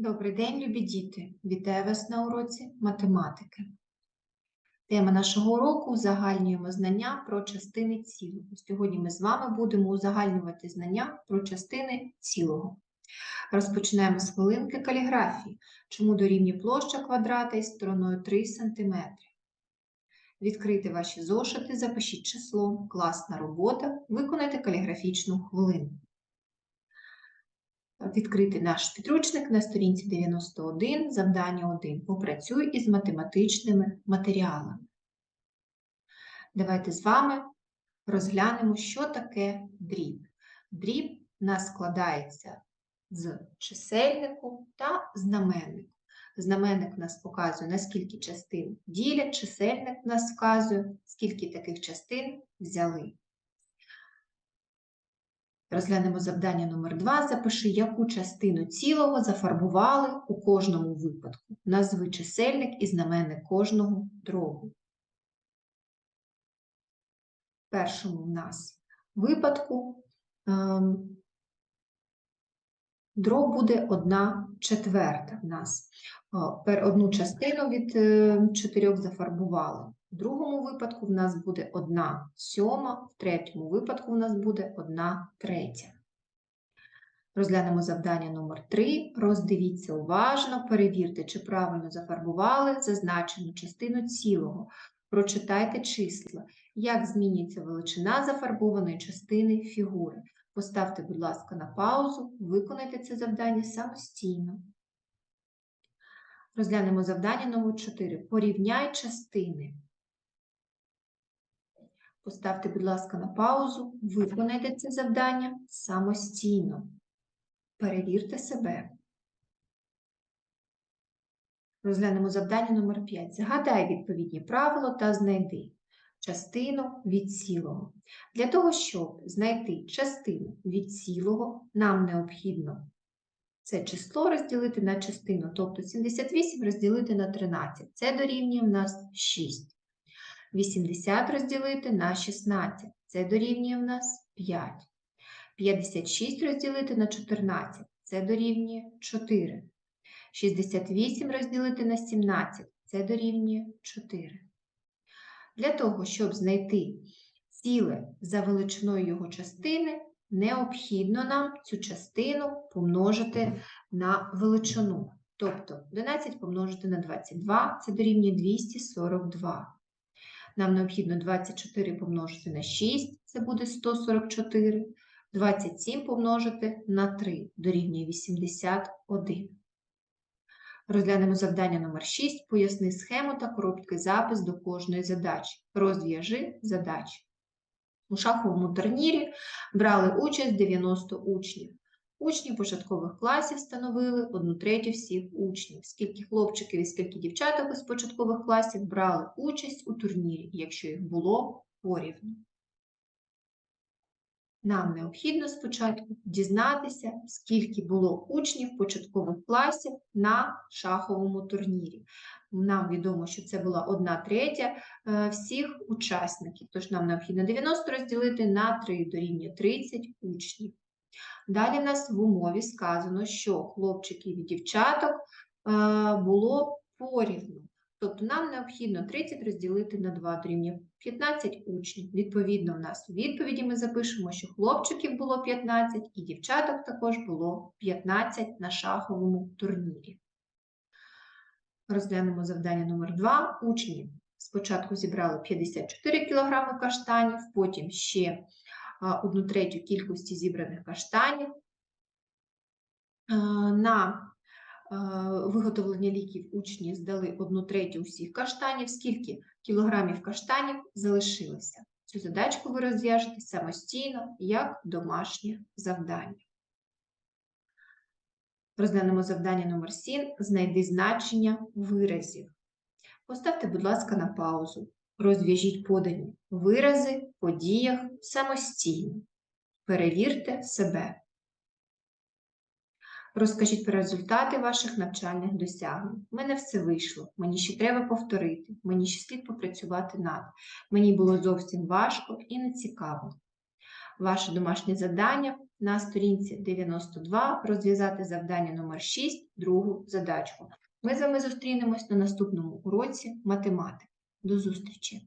Добрий день, любі діти! Вітаю вас на уроці математики. Тема нашого уроку узагальнюємо знання про частини цілого. Сьогодні ми з вами будемо узагальнювати знання про частини цілого. Розпочинаємо з хвилинки каліграфії. Чому дорівнює площа квадрата із стороною 3 см? Відкрийте ваші зошити, запишіть число, класна робота, виконайте каліграфічну хвилину відкрити наш підручник на сторінці 91, завдання 1. Попрацюй із математичними матеріалами. Давайте з вами розглянемо, що таке дріб. Дріб у нас складається з чисельнику та знаменнику. Знаменник нас показує, наскільки частин ділять, чисельник нас вказує, скільки таких частин взяли. Розглянемо завдання номер 2. Запиши, яку частину цілого зафарбували у кожному випадку. Назви чисельник і знаменник кожного дробу. В першому в нас випадку ем, дроб буде 1 четверта в нас. Одну частину від е, чотирьох зафарбували. В другому випадку в нас буде 1 сьома, в третьому випадку в нас буде 1 третя. Розглянемо завдання номер 3. Роздивіться уважно, перевірте, чи правильно зафарбували зазначену частину цілого. Прочитайте числа, як змінюється величина зафарбованої частини фігури. Поставте, будь ласка, на паузу, виконайте це завдання самостійно. Розглянемо завдання номер 4. Порівняй частини. Поставте, будь ласка, на паузу, виконайте це завдання самостійно. Перевірте себе. Розглянемо завдання номер 5. Згадай відповідні правила та знайди частину від цілого. Для того, щоб знайти частину від цілого, нам необхідно це число розділити на частину, тобто 78 розділити на 13. Це дорівнює в нас 6. 80 розділити на 16. Це дорівнює в нас 5. 56 розділити на 14. Це дорівнює 4. 68 розділити на 17. Це дорівнює 4. Для того, щоб знайти ціле за величиною його частини, необхідно нам цю частину помножити на величину. Тобто 11 помножити на 22 це дорівнює 242. Нам необхідно 24 помножити на 6, це буде 144. 27 помножити на 3 дорівнює 81. Розглянемо завдання номер 6. Поясни схему та короткий запис до кожної задачі. Розв'яжи задачі. У шаховому турнірі брали участь 90 учнів. Учні початкових класів становили 1 третю всіх учнів. Скільки хлопчиків і скільки дівчаток із початкових класів брали участь у турнірі, якщо їх було порівну. Нам необхідно спочатку дізнатися, скільки було учнів початкових класів на шаховому турнірі. Нам відомо, що це була 1 третя е, всіх учасників, тож нам необхідно 90 розділити на 3 дорівнює 30 учнів. Далі в нас в умові сказано, що хлопчиків і дівчаток е, було порівну. Тобто нам необхідно 30 розділити на 2 дорівнює 15 учнів. Відповідно, в нас у відповіді ми запишемо, що хлопчиків було 15 і дівчаток також було 15 на шаховому турнірі. Розглянемо завдання номер 2. Учні спочатку зібрали 54 кг каштанів, потім ще а, одну третю кількості зібраних каштанів. Е, На е, виготовлення ліків учні здали одну третю усіх каштанів. Скільки кілограмів каштанів залишилося? Цю задачку ви розв'яжете самостійно як домашнє завдання. Розглянемо завдання номер 7. Знайди значення виразів. Поставте, будь ласка, на паузу. Розв'яжіть подані вирази по діях самостійно. Перевірте себе. Розкажіть про результати ваших навчальних досягнень. У мене все вийшло, мені ще треба повторити, мені ще слід попрацювати над. Мені було зовсім важко і нецікаво. Ваше домашнє завдання на сторінці 92 розв'язати завдання номер 6, другу задачку. Ми з вами зустрінемось на наступному уроці математики. До зустрічі!